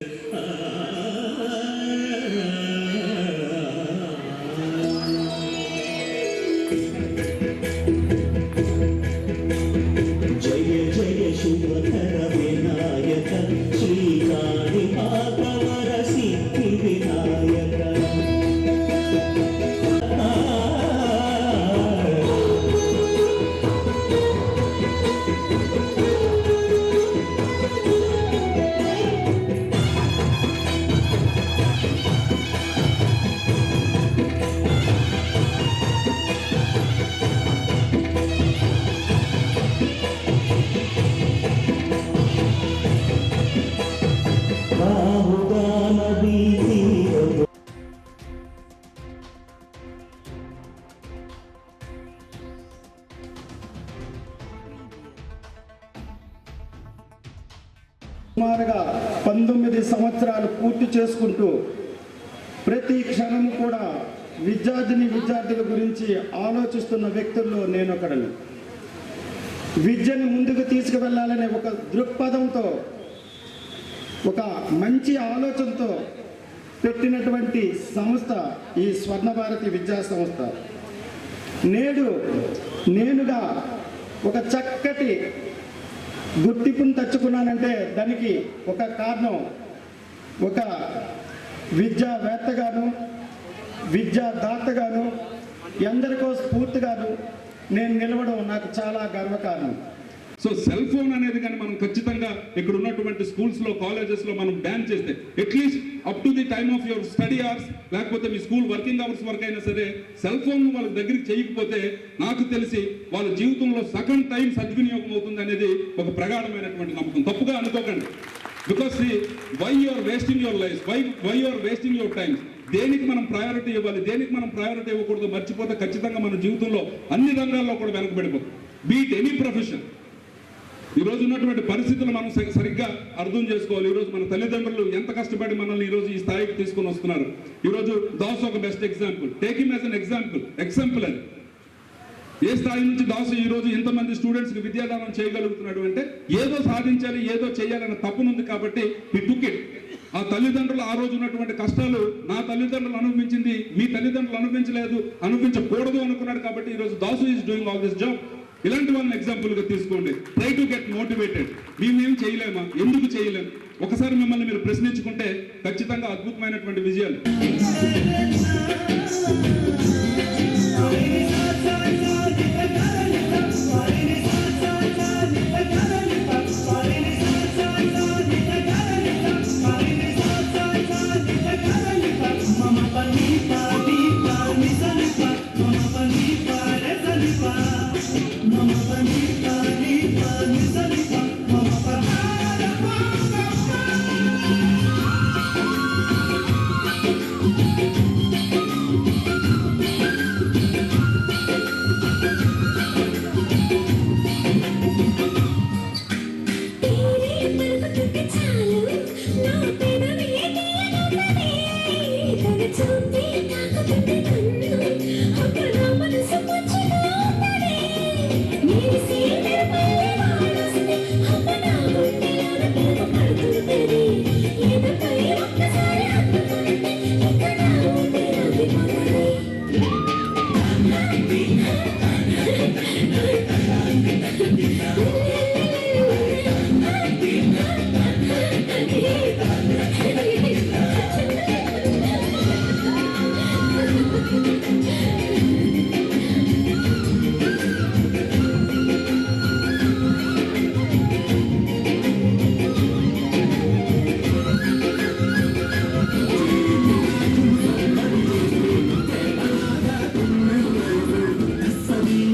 Uh... సుమారుగా పంతొమ్మిది సంవత్సరాలు పూర్తి చేసుకుంటూ ప్రతి క్షణం కూడా విద్యార్థిని విద్యార్థుల గురించి ఆలోచిస్తున్న వ్యక్తుల్లో నేను ఒకడను. విద్యను ముందుకు తీసుకువెళ్ళాలనే ఒక దృక్పథంతో ఒక మంచి ఆలోచనతో పెట్టినటువంటి సంస్థ ఈ స్వర్ణ భారతి విద్యా సంస్థ నేడు నేనుగా ఒక చక్కటి గుర్తింపును తెచ్చుకున్నానంటే దానికి ఒక కారణం ఒక విద్యావేత్తగాను విద్యాదాతగాను ఎందరికో స్ఫూర్తిగాను నేను నిలవడం నాకు చాలా గర్వకారణం. సో సెల్ ఫోన్ అనేది కానీ మనం ఖచ్చితంగా ఇక్కడ ఉన్నటువంటి స్కూల్స్లో కాలేజెస్లో మనం బ్యాన్ చేస్తే at least up to the time of your study hours లేకపోతే మీ స్కూల్ వర్కింగ్ అవర్స్ వరకు అయినా సరే సెల్ ఫోన్ వాళ్ళ దగ్గరికి చేయకపోతే నాకు తెలిసి వాళ్ళ జీవితంలో సగం టైం సద్వినియోగం అవుతుంది అనేది ఒక ప్రగాఢమైనటువంటి నమ్మకం. తప్పుగా అనుకోకండి. Because why your wasting your life why why your wasting your time దేనికి మనం ప్రయారిటీ ఇవ్వాలి? దేనికి మనం ప్రయారిటీ ఇవ్వకూడదు మర్చిపోతే ఖచ్చితంగా మన జీవితంలో అన్ని రంగాల్లో కూడా వెనకబడిపోతుంది బీట్ ఎనీ ప్రొఫెషన్ ఈరోజు ఉన్నటువంటి పరిస్థితులు మనం సరి- సరిగ్గా అర్థం చేసుకోవాలి. ఈరోజు మన తల్లిదండ్రులు ఎంత కష్టపడి మనల్ని ఈరోజు ఈ స్థాయికి తీసుకొని వస్తున్నారు. ఈరోజు రోజు దాస్ ఒక best example take as an example example అది. ఏ స్థాయి నుంచి దాసు ఈ రోజు ఇంతమంది స్టూడెంట్స్కి విద్యాదానం చేయగలుగుతున్నాడు అంటే ఏదో సాధించాలి ఏదో చేయాలన్న తప్పునుంది కాబట్టి ఈ టుకెట్ ఆ తల్లిదండ్రులు ఆ రోజు ఉన్నటువంటి కష్టాలు నా తల్లిదండ్రులు అనుభవించింది మీ తల్లిదండ్రులు అనుభవించలేదు అనుభవించకూడదు అనుకున్నాడు కాబట్టి ఈరోజు Das is doing all this job ఇలాంటి వాళ్ళని ఎగ్జాంపుల్గా తీసుకోండి. ట్రై టు గెట్ మోటివేటెడ్ మేమేం చేయలేమా? ఎందుకు చేయలేము ఒకసారి మిమ్మల్ని మీరు ప్రశ్నించుకుంటే ఖచ్చితంగా అద్భుతమైనటువంటి విజయాలు.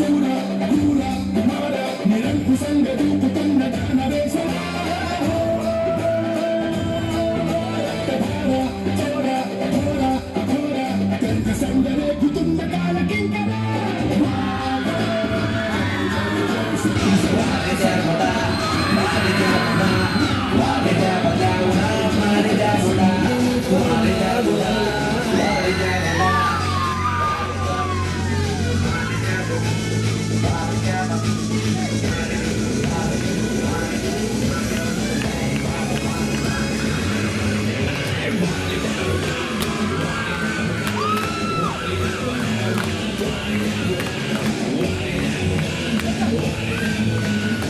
food Thank you.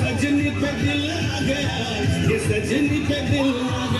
सजनी पे दिल आ गया। ये सजनी पे दिल आ गया।